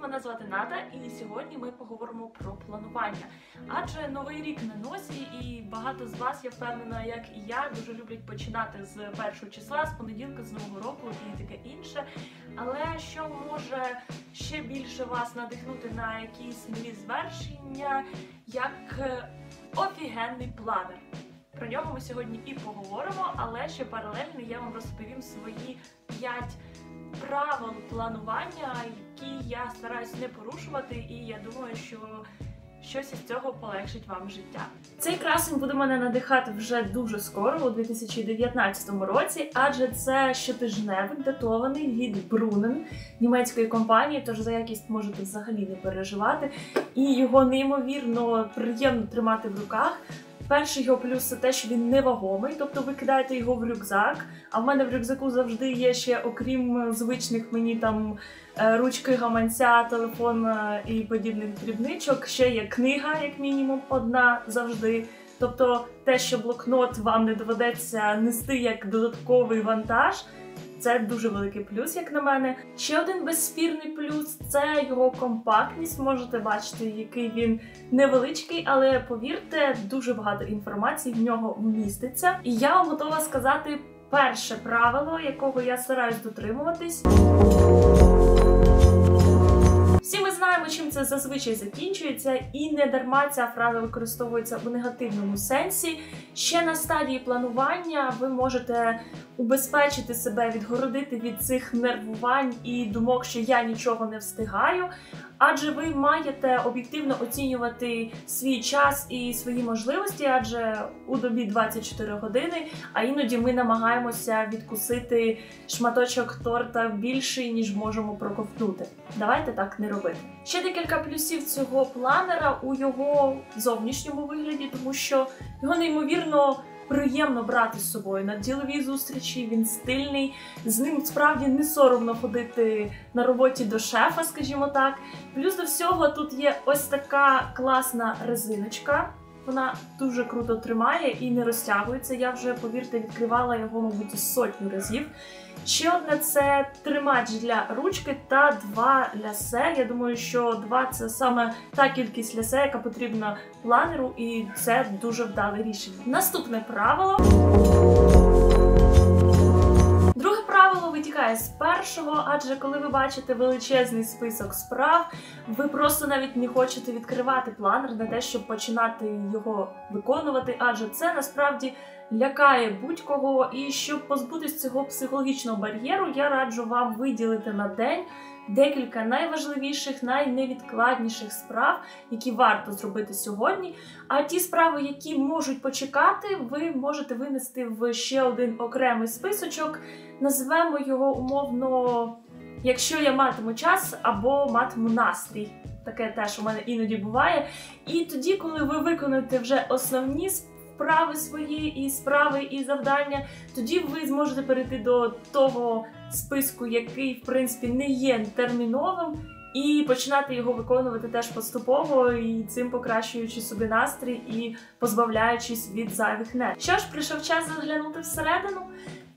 мене звати Ната, і сьогодні ми поговоримо про планування. Адже новий рік на носі, і багато з вас, я впевнена, як і я, дуже люблять починати з першого числа, з понеділка, з нового року і таке інше. Але що може ще більше вас надихнути на якісь нові звершення, як е, офігенний планер. Про нього ми сьогодні і поговоримо, але ще паралельно я вам розповім свої 5 правил планування, які я стараюсь не порушувати, і я думаю, що щось із цього полегшить вам життя. Цей красень буде мене надихати вже дуже скоро, у 2019 році, адже це щотижневик датований від Брунен німецької компанії, тож за якість можете взагалі не переживати. І його неймовірно приємно тримати в руках. Перший його плюс це те, що він невагомий, тобто ви кидаєте його в рюкзак. А в мене в рюкзаку завжди є ще, окрім звичних мені там е, ручки, гаманця, телефон е, і подібних дрібничок. Ще є книга, як мінімум, одна завжди. Тобто те, що блокнот вам не доведеться нести як додатковий вантаж. Це дуже великий плюс, як на мене. Ще один безспірний плюс це його компактність. Можете бачити, який він невеличкий, але повірте, дуже багато інформації в нього вміститься. І я вам готова сказати перше правило, якого я стараюсь дотримуватись. Всі ми знаємо, чим це зазвичай закінчується, і не дарма ця фраза використовується у негативному сенсі. Ще на стадії планування ви можете убезпечити себе, відгородити від цих нервувань і думок, що я нічого не встигаю. Адже ви маєте об'єктивно оцінювати свій час і свої можливості, адже у добі 24 години, а іноді ми намагаємося відкусити шматочок торта більший, ніж можемо проковтнути. Давайте так не робити. Ще декілька плюсів цього планера у його зовнішньому вигляді, тому що його неймовірно приємно брати з собою на діловій зустрічі. Він стильний, з ним справді не соромно ходити на роботі до шефа, скажімо так. Плюс до всього тут є ось така класна резиночка. Вона дуже круто тримає і не розтягується. Я вже, повірте, відкривала його, мабуть, сотню разів. Ще одне це тримач для ручки та два лясе. Я думаю, що два це саме та кількість лясе, яка потрібна планеру, і це дуже вдале рішення. Наступне правило. Друге витікає з першого, адже коли ви бачите величезний список справ, ви просто навіть не хочете відкривати планер на те, щоб починати його виконувати, адже це насправді лякає будь-кого. І щоб позбутися цього психологічного бар'єру, я раджу вам виділити на день декілька найважливіших, найневідкладніших справ, які варто зробити сьогодні. А ті справи, які можуть почекати, ви можете винести в ще один окремий списочок. Назвемо його умовно, якщо я матиму час або матиму настрій. Таке теж у мене іноді буває. І тоді, коли ви виконуєте вже основні справи свої, і справи, і завдання, тоді ви зможете перейти до того списку, який, в принципі, не є терміновим, і починати його виконувати теж поступово, і цим покращуючи собі настрій і позбавляючись від зайвих нерв. Що ж, прийшов час заглянути всередину.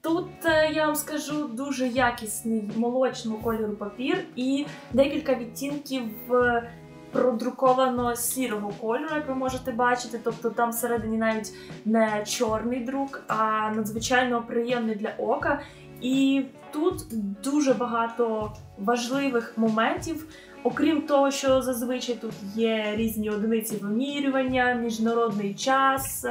Тут е, я вам скажу дуже якісний молочного кольору папір і декілька відтінків е, продруковано сірого кольору, як ви можете бачити. Тобто там всередині навіть не чорний друк, а надзвичайно приємний для ока. І тут дуже багато важливих моментів. Окрім того, що зазвичай тут є різні одиниці вимірювання, міжнародний час,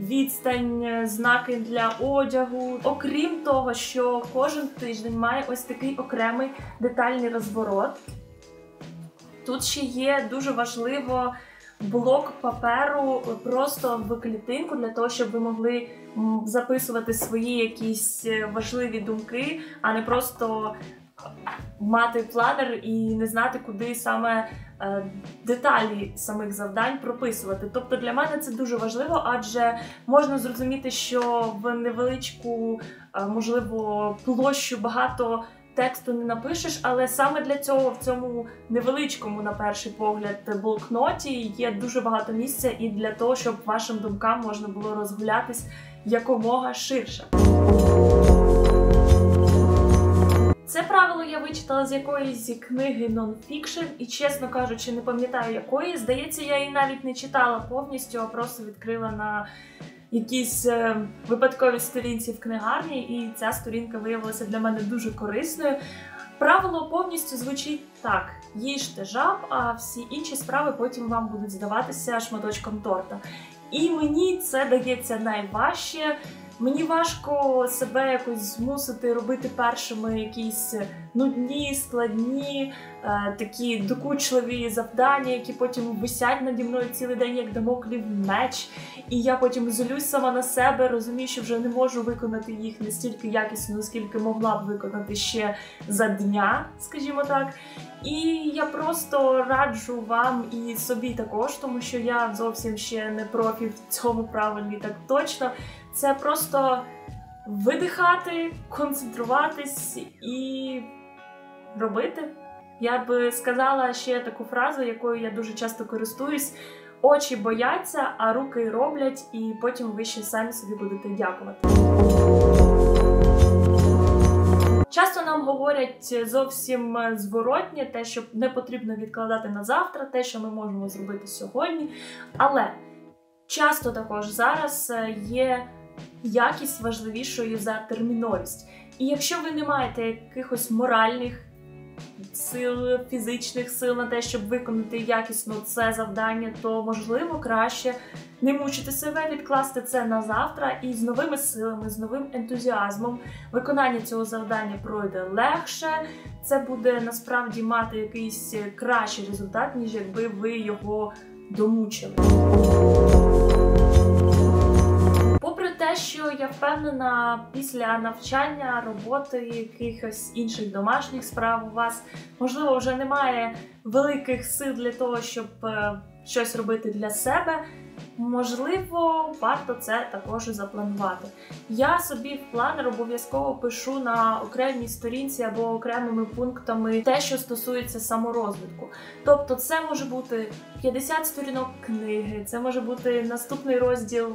відстань, знаки для одягу. Окрім того, що кожен тиждень має ось такий окремий детальний розворот. Тут ще є дуже важливо блок паперу просто в клітинку для того, щоб ви могли записувати свої якісь важливі думки, а не просто мати планер і не знати, куди саме е, деталі самих завдань прописувати. Тобто для мене це дуже важливо, адже можна зрозуміти, що в невеличку, е, можливо, площу багато тексту не напишеш, але саме для цього в цьому невеличкому, на перший погляд, блокноті є дуже багато місця і для того, щоб вашим думкам можна було розгулятись якомога ширше. Це правило я вичитала з якоїсь книги нонфікшн, і, чесно кажучи, не пам'ятаю якої. Здається, я її навіть не читала повністю, а просто відкрила на якійсь випадкові випадковій сторінці в книгарні, і ця сторінка виявилася для мене дуже корисною. Правило повністю звучить так: їжте жаб, а всі інші справи потім вам будуть здаватися шматочком торта. І мені це дається найважче. Мені важко себе якось змусити робити першими якісь нудні, складні, е, такі докучливі завдання, які потім висять наді мною цілий день, як дамоклів меч. І я потім злюсь сама на себе, розумію, що вже не можу виконати їх настільки якісно, наскільки могла б виконати ще за дня, скажімо так. І я просто раджу вам і собі також, тому що я зовсім ще не профі в цьому правилі так точно. Це просто видихати, концентруватись і робити. Я би сказала ще таку фразу, якою я дуже часто користуюсь: очі бояться, а руки роблять, і потім ви ще самі собі будете дякувати. Часто нам говорять зовсім зворотнє, те, що не потрібно відкладати на завтра, те, що ми можемо зробити сьогодні. Але часто також зараз є якість важливішою за терміновість. І якщо ви не маєте якихось моральних сил, фізичних сил на те, щоб виконати якісно це завдання, то можливо краще не мучити себе, відкласти це на завтра і з новими силами, з новим ентузіазмом виконання цього завдання пройде легше. Це буде насправді мати якийсь кращий результат, ніж якби ви його домучили. Попри те, що я впевнена, після навчання, роботи, якихось інших домашніх справ у вас можливо вже немає великих сил для того, щоб е, щось робити для себе. Можливо, варто це також запланувати. Я собі в планер обов'язково пишу на окремій сторінці або окремими пунктами те, що стосується саморозвитку. Тобто, це може бути 50 сторінок книги, це може бути наступний розділ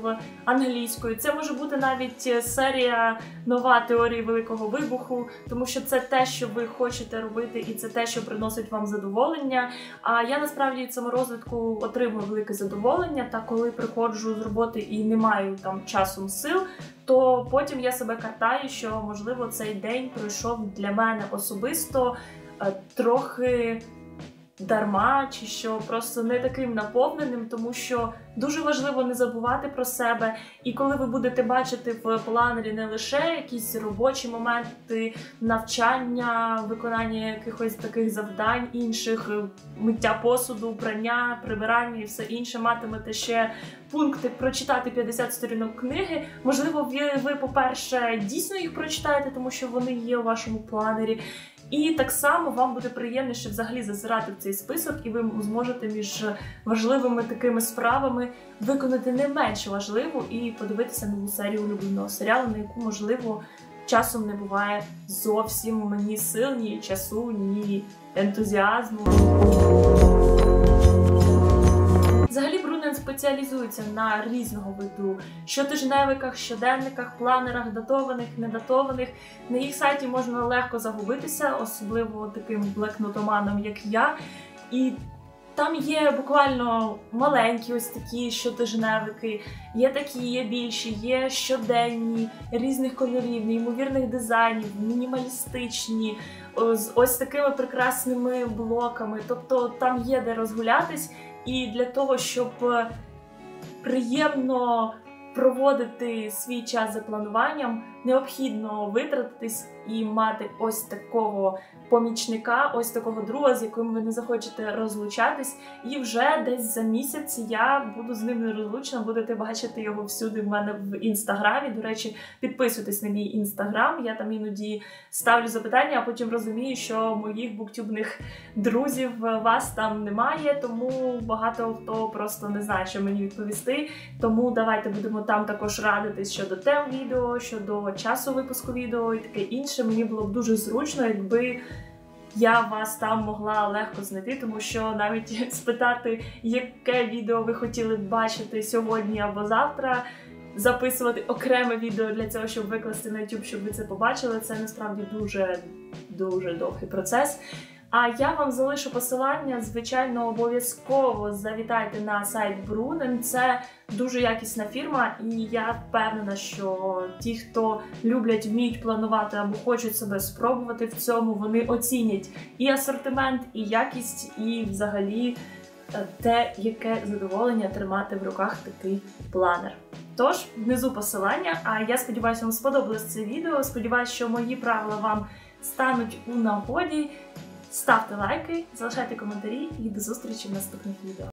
англійської, це може бути навіть серія нова теорії великого вибуху, тому що це те, що ви хочете робити, і це те, що приносить вам задоволення. А я насправді від саморозвитку отримую велике задоволення. Та коли приходжу з роботи і не маю там часом сил, то потім я себе картаю, що можливо цей день пройшов для мене особисто е, трохи дарма, чи що просто не таким наповненим, тому що дуже важливо не забувати про себе. І коли ви будете бачити в планері не лише якісь робочі моменти, навчання, виконання якихось таких завдань, інших миття посуду, прання, прибирання і все інше, матимете ще пункти прочитати 50 сторінок книги. Можливо, ви, ви по-перше, дійсно їх прочитаєте, тому що вони є у вашому планері. І так само вам буде приємніше взагалі зазирати в цей список, і ви зможете між важливими такими справами виконати не менш важливу і подивитися нову серію улюбленого серіалу, на яку можливо часом не буває зовсім ні сил, ні часу, ні ентузіазму. Взагалі Брунен спеціалізується на різного виду щотижневиках, щоденниках, планерах, датованих, недатованих. На їх сайті можна легко загубитися, особливо таким блекнотоманом, як я. І там є буквально маленькі ось такі щотижневики, є такі, є більші, є щоденні, різних кольорів, неймовірних дизайнів, мінімалістичні, з ось такими прекрасними блоками. Тобто там є де розгулятись. І для того, щоб е, приємно проводити свій час за плануванням, необхідно витратитись і мати ось такого помічника, ось такого друга, з яким ви не захочете розлучатись. І вже десь за місяць я буду з ним нерозлучна, будете бачити його всюди в мене в інстаграмі. До речі, підписуйтесь на мій інстаграм. Я там іноді ставлю запитання, а потім розумію, що моїх буктюбних друзів вас там немає, тому багато хто просто не знає, що мені відповісти. Тому давайте будемо там також радитись щодо тем відео, щодо часу випуску відео і таке інше. Мені було б дуже зручно, якби я вас там могла легко знайти, тому що навіть спитати, яке відео ви хотіли б бачити сьогодні або завтра. Записувати окреме відео для цього, щоб викласти на YouTube, щоб ви це побачили, це насправді дуже дуже довгий процес. А я вам залишу посилання. Звичайно, обов'язково завітайте на сайт Брунен. Це дуже якісна фірма, і я впевнена, що ті, хто люблять, вміють планувати або хочуть себе спробувати в цьому, вони оцінять і асортимент, і якість, і взагалі е, те, яке задоволення тримати в руках такий планер. Тож, внизу посилання. А я сподіваюся, вам сподобалось це відео. Сподіваюся, що мої правила вам стануть у нагоді. Ставте лайки, залишайте коментарі і до зустрічі в наступних відео.